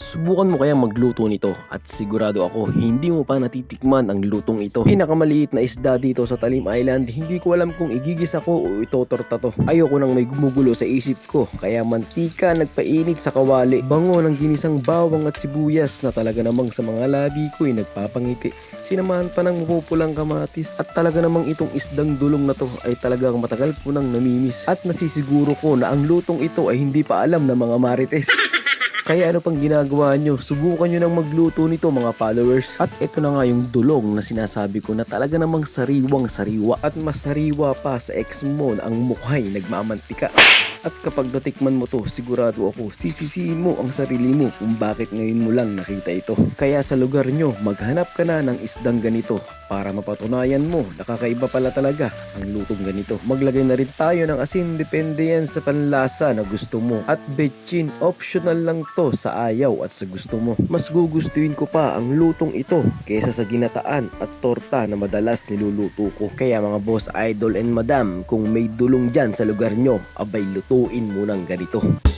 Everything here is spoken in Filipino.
Subukan mo kaya magluto nito at sigurado ako hindi mo pa natitikman ang lutong ito. Pinakamaliit na isda dito sa Talim Island, hindi ko alam kung igigisa ko o itotorta to. Ayoko nang may gumugulo sa isip ko, kaya mantika nagpainit sa kawali. Bango ng ginisang bawang at sibuyas na talaga namang sa mga labi ko ay nagpapangiti. Sinamahan pa ng mapupulang kamatis. At talaga namang itong isdang dulong na to ay talagang matagal po nang namimiss. At nasisiguro ko na ang lutong ito ay hindi pa alam ng mga marites. Kaya ano pang ginagawa nyo? Subukan nyo nang magluto nito mga followers. At ito na nga yung dulong na sinasabi ko na talaga namang sariwang sariwa. At mas sariwa pa sa ex mo na ang mukhay nagmamantika. At kapag natikman mo to, sigurado ako, sisisihin mo ang sarili mo kung bakit ngayon mo lang nakita ito. Kaya sa lugar nyo, maghanap ka na ng isdang ganito para mapatunayan mo na kakaiba pala talaga ang lutong ganito. Maglagay na rin tayo ng asin, depende yan sa panlasa na gusto mo. At betchin, optional lang to sa ayaw at sa gusto mo. Mas gugustuhin ko pa ang lutong ito kaysa sa ginataan at torta na madalas niluluto ko. Kaya mga boss idol and madam, kung may dulong dyan sa lugar nyo, abay lutuin mo ng ganito.